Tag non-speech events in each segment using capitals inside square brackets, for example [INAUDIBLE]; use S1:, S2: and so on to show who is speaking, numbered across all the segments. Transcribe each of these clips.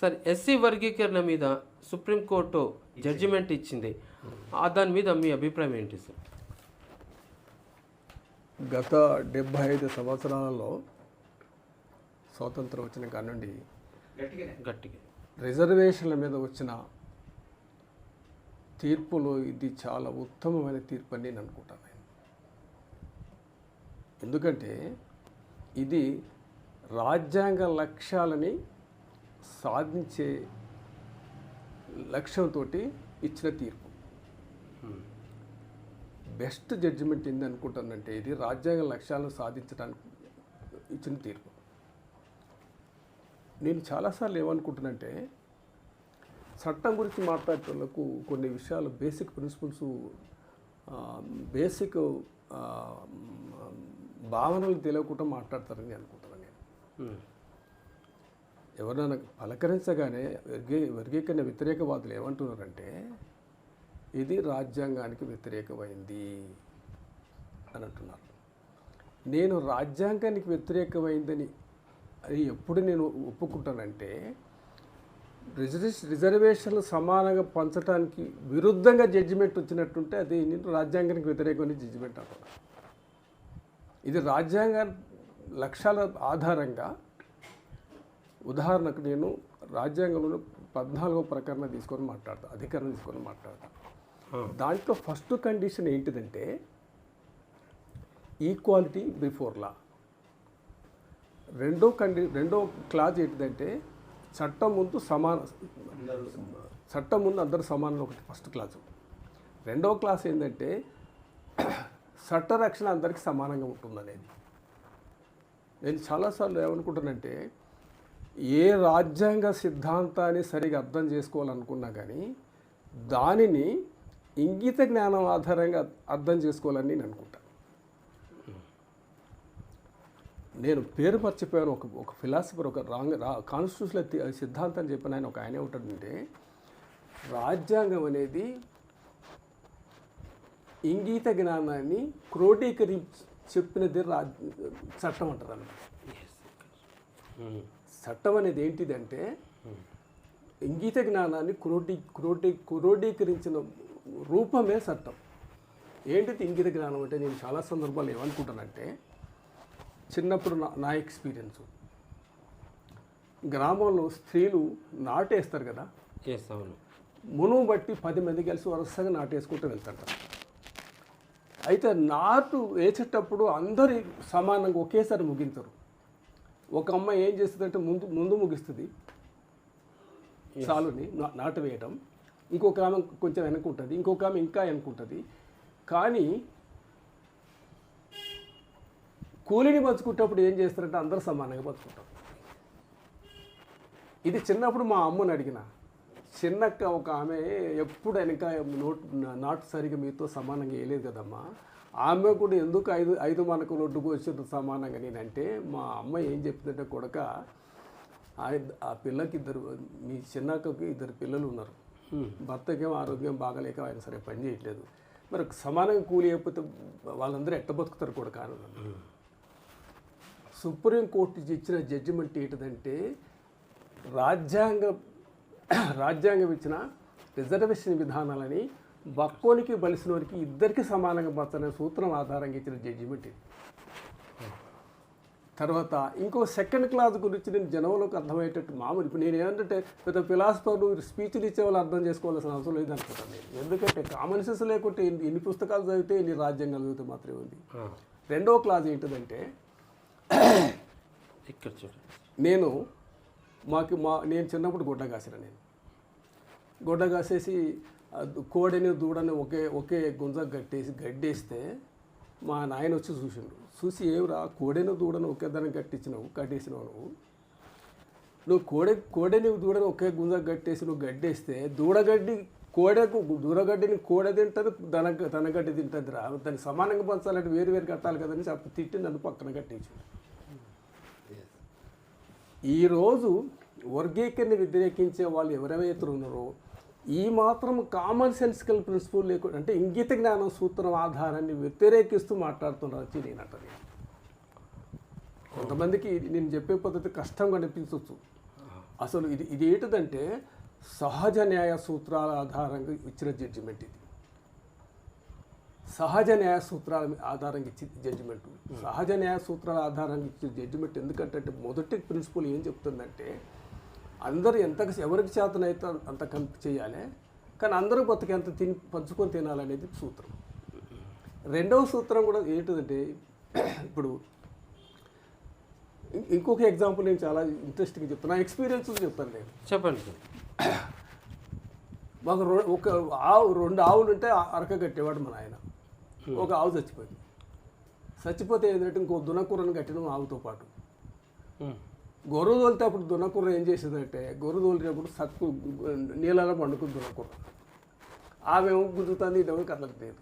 S1: Sir SC వర్గీకరణ మీద supreme court judgement ఇచ్చింది. ఆ దాని మీద మీ అభిప్రాయం ఏంటి సార్?
S2: గత డెబ్భై ఐదు సంవత్సరాలలో స్వాతంత్రం వచ్చిన నుండి
S1: గట్టిగా
S2: రిజర్వేషన్ల మీద వచ్చిన తీర్పులో ఇది చాలా ఉత్తమమైన తీర్పు అని నేను అనుకుంటాను. నేను. ఎందుకంటే ఇది రాజ్యాంగ లక్ష్యాలని సాధించే లక్ష్యంతో ఇచ్చిన తీర్పు. బెస్ట్ జడ్జిమెంట్ ఏంది అనుకుంటానంటే ఇది రాజ్యాంగ లక్ష్యాలను సాధించడానికి ఇచ్చిన తీర్పు. నేను చాలాసార్లు ఏమనుకుంటున్నానంటే చట్టం గురించి మాట్లాడేటోళ్ళకు కొన్ని విషయాలు బేసిక్ ప్రిన్సిపల్స్ బేసిక్ భావనలు తెలియకుండా మాట్లాడతారని అనుకుంటున్నాను నేను. ఎవరైనా పలకరించగానే వర్గీ వర్గీకరణ వ్యతిరేకవాదులు ఏమంటున్నారంటే ఇది రాజ్యాంగానికి వ్యతిరేకమైంది అని అంటున్నారు. నేను రాజ్యాంగానికి వ్యతిరేకమైందని అది ఎప్పుడు నేను ఒప్పుకుంటానంటే రిజర్వేష్ రిజర్వేషన్లు సమానంగా పంచడానికి విరుద్ధంగా జడ్జిమెంట్ వచ్చినట్టుంటే అది నేను రాజ్యాంగానికి వ్యతిరేకమైన జడ్జిమెంట్ అంటున్నాను ఇది రాజ్యాంగ లక్ష్యాల ఆధారంగా ఉదాహరణకు నేను రాజ్యాంగంలో పద్నాలుగో ప్రకరణ తీసుకొని మాట్లాడతా అధికారం తీసుకొని మాట్లాడతా.
S1: ఆ.
S2: దాంట్లో ఫస్ట్ కండిషన్ ఏంటిదంటే ఈక్వాలిటీ బిఫోర్ లా. రెండో కండి రెండో క్లాజ్ ఏంటిదంటే చట్టం ముందు సమాన చట్టం ముందు అందరు సమానం ఒకటి ఫస్ట్ క్లాసు రెండవ క్లాస్ ఏంటంటే చట్ట రక్షణ అందరికీ సమానంగా ఉంటుందనేది. నేను చాలాసార్లు ఏమనుకుంటానంటే ఏ రాజ్యాంగ సిద్ధాంతాన్ని సరిగా అర్థం చేసుకోవాలనుకున్నా కానీ దానిని ఇంగిత జ్ఞానం ఆధారంగా అర్థం చేసుకోవాలని నేను అనుకుంటాను నేను పేరు మర్చిపోయాను. ఒక ఒక ఫిలాసఫర్ ఒక రాంగ్ రా కాన్స్టిట్యూషన్లో సిద్ధాంతం చెప్పిన ఆయన ఒక ఆయన ఏమంటాడంటే రాజ్యాంగం అనేది ఇంగీత జ్ఞానాన్ని క్రోడీకరించి చెప్పినది రా చట్టం అంటారు అన్నమాట.
S1: ఉమ్.
S2: చట్టం అనేది ఏంటిదంటే ఇంగీత జ్ఞానాన్ని క్రోడీ క్రోడీ క్రోడీకరించిన రూపమే చట్టం. ఏంటిది ఇంగిత జ్ఞానం అంటే నేను చాలా సందర్భాలు ఏమనుకుంటానంటే చిన్నప్పుడు నా నా ఎక్స్పీరియన్స్. గ్రామంలో స్త్రీలు నాటేస్తారు కదా?
S1: అవును.
S2: మునువు బట్టి పది మంది కలిసి వరుసగా నాటేసుకుంటూ వెళ్తారు. అయితే నాటు వేసేటప్పుడు అందరి సమానంగా ఒకేసారి ముగించరు. ఒక అమ్మాయి ఏం చేస్తుందంటే ముందు ముందు ముగిస్తుంది. చాలుని నా- నాటు వేయటం ఇంకొక ఆమె కొంచెం వెనకుంటుంది. ఇంకొక ఆమె ఇంకా వెనకుంటుంది. కానీ కూలిని పంచుకుంటప్పుడు ఏం చేస్తారంటే అందరూ సమానంగా పంచుకుంటారు. ఇది చిన్నప్పుడు మా అమ్మని అడిగిన. చిన్నక్క ఒక ఆమె ఎప్పుడు వెనక నోట్ నాటు సరిగా మీతో సమానంగా వేయలేదు కదమ్మా. ఆమె కూడా ఎందుకు ఐదు ఐదు మనకు రొడ్డుకు వచ్చింది సమానంగా? నేనంటే మా అమ్మ ఏం చెప్తుందంటే కొడక ఆ పిల్లకి ఇద్దరు మీ చిన్నక్కకి ఇద్దరు పిల్లలు ఉన్నారు. భర్తకేమో ఆరోగ్యం బాగలేక ఆయన సరే పని చేయట్లేదు. మరి సమానంగా కూలి అయిపోతే వాళ్ళందరూ ఎట్ట బతుకుతారు కొడక అని అన్నాను. సుప్రీంకోర్టు ఇచ్చిన జడ్జిమెంట్ ఏంటిదంటే రాజ్యాంగ రాజ్యాంగం ఇచ్చిన రిజర్వేషన్ విధానాలని బక్కోనికి బలిసినోనికి ఇద్దరికి సమానంగా పంచనే సూత్రం ఆధారంగా ఇచ్చిన జడ్జిమెంట్ ఇది. తర్వాత ఇంకో సెకండ్ క్లాస్ గురించి నేను జనంలోకి అర్థమయ్యేటట్టు మామూలు. ఇప్పుడు నేను ఏంటంటే పెద్ద ఫిలాసఫర్లు స్పీచ్లు ఇచ్చే వాళ్ళు అర్థం చేసుకోవాల్సిన అవసరం లేదు అనుకుంటాను నేను. ఎందుకంటే కామన్ సెన్స్ లేకుంటే ఎన్ని పుస్తకాలు చదివితే ఎన్ని రాజ్యాంగాలు చదివితే మాత్రమే ఉంది.
S1: ఆ.
S2: రెండో క్లాస్ ఏంటిదంటే [COUGHS]
S1: ఇక్కడ చూడండి.
S2: నేను మాకు మా నేను చిన్నప్పుడు గుడ్డ కాసిన నేను. గుడ్డ కాసేసి కోడెని దూడని ఒకే ఒకే గుంజ గట్టేసి గడ్డేస్తే మా నాయన వచ్చి చూసిండు. చూసి ఏమిరా కోడెను దూడను ఒకే దాన్ని కట్టించినావు కట్టేసినావు నువ్వు? నువ్వు కోడె కోడెని దూడని ఒకే గుంజ గట్టేసి నువ్వు గడ్డేస్తే దూడగడ్డి కోడెకు దూడగడ్డిని కోడె తింటుంది దన దనగడ్డి తింటుంది రా దాన్ని సమానంగా పంచాలంటే వేరు వేరు కట్టాలి కదని చెప్పి తిట్టి నన్ను పక్కన కట్టేసిండు. ఈరోజు వర్గీకరణ వ్యతిరేకించే వాళ్ళు ఎవరైతే ఉన్నారో ఈ మాత్రం కామన్ సెన్సికల్ ప్రిన్సిపల్ లేకుండా అంటే ఇంగిత జ్ఞానం సూత్రం ఆధారాన్ని వ్యతిరేకిస్తూ మాట్లాడుతున్నారు అంటది. కొంతమందికి నేను చెప్పే పద్ధతి కష్టంగా అనిపించవచ్చు అసలు ఇది ఇది ఏంటిదంటే సహజ న్యాయ సూత్రాల ఆధారంగా ఇచ్చిన జడ్జిమెంట్ ఇది. సహజ న్యాయ సూత్రాల ఆధారంగా ఇచ్చిన జడ్జిమెంట్ సహజ న్యాయ సూత్రాల ఆధారంగా ఇచ్చిన జడ్జిమెంట్ ఎందుకంటే అంటే మొదటి ప్రిన్సిపల్ ఏం చెప్తుందంటే అందరూ ఎంత ఎవరికి చేతనైతే అంత కంప్ చేయాలి కానీ అందరూ బతికి ఎంత తిని పంచుకొని తినాలనేది సూత్రం. రెండవ సూత్రం కూడా ఏంటిదంటే ఇప్పుడు ఇంకొక ఎగ్జాంపుల్ నేను చాలా ఇంట్రెస్టింగ్ చెప్తాను నా ఎక్స్పీరియన్స్ చెప్తాను నేను.
S1: చెప్పండి సార్.
S2: మాకు ఒక ఆవు రెండు ఆవులు ఉంటే అరక కట్టేవాడు మన ఆయన ఒక ఆవు చచ్చిపోయింది. చచ్చిపోతే ఏంటంటే ఇంకో దునకూరను కట్టినాం ఆవుతో పాటు. గొర్రె తోలితే అప్పుడు దున్నకూర ఏం చేసేదంటే గొర్రె తోలినప్పుడు సత్తు నీళ్ళలో పండుకుని దున్నకూర. ఆమెమో గుంజుతుంది ఇదేమో కథలకు లేదు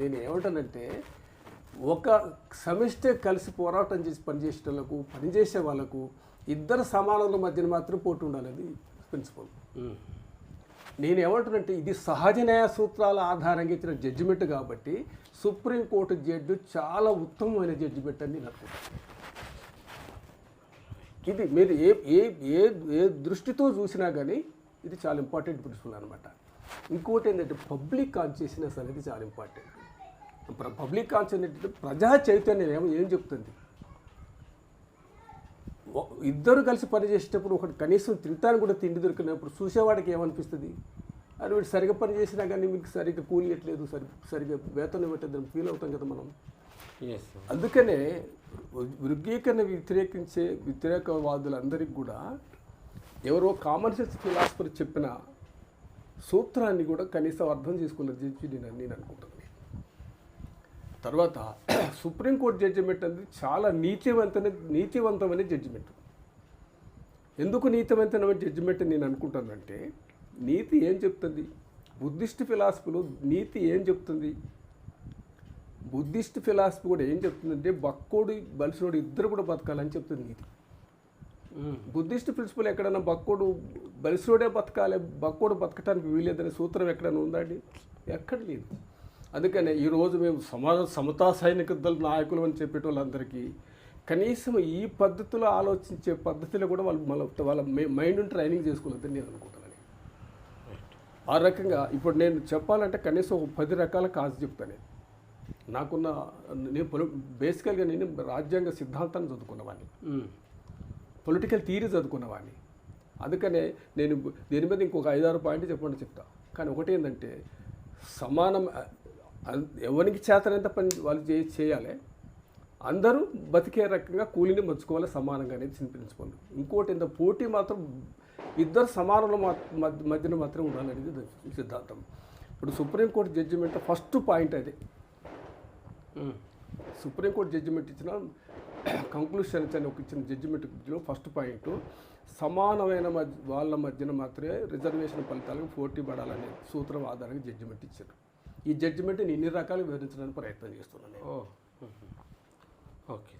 S2: నేను ఏమంటానంటే ఒక సమిష్టి కలిసి పోరాటం చేసి పనిచేసే వాళ్ళకు పనిచేసే వాళ్ళకు ఇద్దరు సమానుల మధ్యన మాత్రం పోటీ ఉండాలని ప్రిన్సిపల్. నేను ఏమంటున్నంటే ఇది సహజ న్యాయ సూత్రాల ఆధారంగా ఇచ్చిన జడ్జిమెంట్ కాబట్టి సుప్రీంకోర్టు జడ్జి చాలా ఉత్తమమైన జడ్జిమెంట్ అని నేను అనుకుంటున్నాను. ఇది మీరు ఏ ఏ ఏ ఏ దృష్టితో చూసినా కానీ ఇది చాలా ఇంపార్టెంట్ ప్రిన్సిపల్ అనమాట ఇంకోటి ఏంటంటే పబ్లిక్ కాన్షియస్నెస్ అనేది చాలా ఇంపార్టెంట్ పబ్లిక్ కాన్షియస్ ఏంటంటే ప్రజా చైతన్యం ఏమో ఏం చెప్తుంది? ఇద్దరు కలిసి పనిచేసేటప్పుడు ఒకటి కనీసం తింటానికి కూడా తిండి దొరికినప్పుడు చూసేవాడికి ఏమనిపిస్తుంది? అని వీడు సరిగ్గా పని చేసినా కానీ మీకు సరిగ్గా కూలి ఇవ్వట్లేదు సరి సరిగ్గా వేతనం ఇవ్వట్లేదు ఫీల్ అవుతాం కదా మనం. అందుకనే వృగీకరణ వ్యతిరేకించే వ్యతిరేకవాదులందరికీ కూడా ఎవరో కామన్ సెన్స్ ఫిలాసఫర్ చెప్పిన సూత్రాన్ని కూడా కనీసం అర్థం చేసుకోలేదు చెప్పి నేను నేను అనుకుంటాను తర్వాత సుప్రీంకోర్టు జడ్జిమెంట్ అనేది చాలా నీతివంతమైన నీతివంతమైన జడ్జిమెంట్ ఎందుకు నీతివంతమైన జడ్జిమెంట్ నేను అనుకుంటానంటే నీతి ఏం చెప్తుంది? బుద్ధిస్ట్ ఫిలాసఫీలో నీతి ఏం చెప్తుంది? బుద్ధిస్ట్ ఫిలాసఫీ కూడా ఏం చెప్తుందంటే బక్కోడు బలిసినోడు ఇద్దరు కూడా బతకాలని చెప్తుంది
S1: ఉమ్.
S2: బుద్ధిస్ట్ ప్రిన్సిపల్ ఎక్కడైనా బక్కోడు బలిసినోడే బతకాలి బక్కోడు బతకటానికి వీలేదనే సూత్రం ఎక్కడైనా ఉందండి ఎక్కడ లేదు. అందుకనే ఈరోజు మేము సమాజ సమతా సైనిక దళ నాయకులు అని చెప్పేట వాళ్ళందరికీ కనీసం ఈ పద్ధతిలో ఆలోచించే పద్ధతిలో కూడా వాళ్ళు మన వాళ్ళ మైండ్ ట్రైనింగ్ చేసుకోలేదని నేను అనుకుంటున్నాను ఆ రకంగా ఇప్పుడు నేను చెప్పాలంటే కనీసం ఒక పది రకాల కాజు చెప్తాను నేను. నాకున్న నేను పొలి బేసికల్గా నేను రాజ్యాంగ సిద్ధాంతాన్ని చదువుకున్నవాడిని. Political theory చదువుకున్నవాడిని. అందుకనే నేను దీని మీద ఇంకొక ఐదారు పాయింట్ చెప్పండి చెప్తా. కానీ ఒకటి ఏంటంటే సమానం ఎవరికి చేతనంత పని వాళ్ళు చే చేయాలి అందరూ బతికే రకంగా కూలీని మంచుకోవాలి సమానంగా అనేది ప్రిన్సిపల్ ఇంకోటి ఏంటో పోటీ మాత్రం ఇద్దరు సమానుల మధ్యన మాత్రం ఉండాలనేది సిద్ధాంతం. ఇప్పుడు supreme court judgement first point అదే. సుప్రీంకోర్టు జడ్జిమెంట్ ఇచ్చిన కంక్లూషన్స్ అని ఒక ఇచ్చిన జడ్జిమెంట్లో ఫస్ట్ పాయింట్ సమానమైన మధ్య వాళ్ళ మధ్యన మాత్రమే రిజర్వేషన్ ఫలితాలకు పోటీ పడాలనే సూత్రం ఆధారంగా జడ్జిమెంట్ ఇచ్చారు. ఈ జడ్జిమెంట్ ఇన్ని రకాలు వివరించడానికి ప్రయత్నం చేస్తున్నాను
S1: ఓ ఓకే.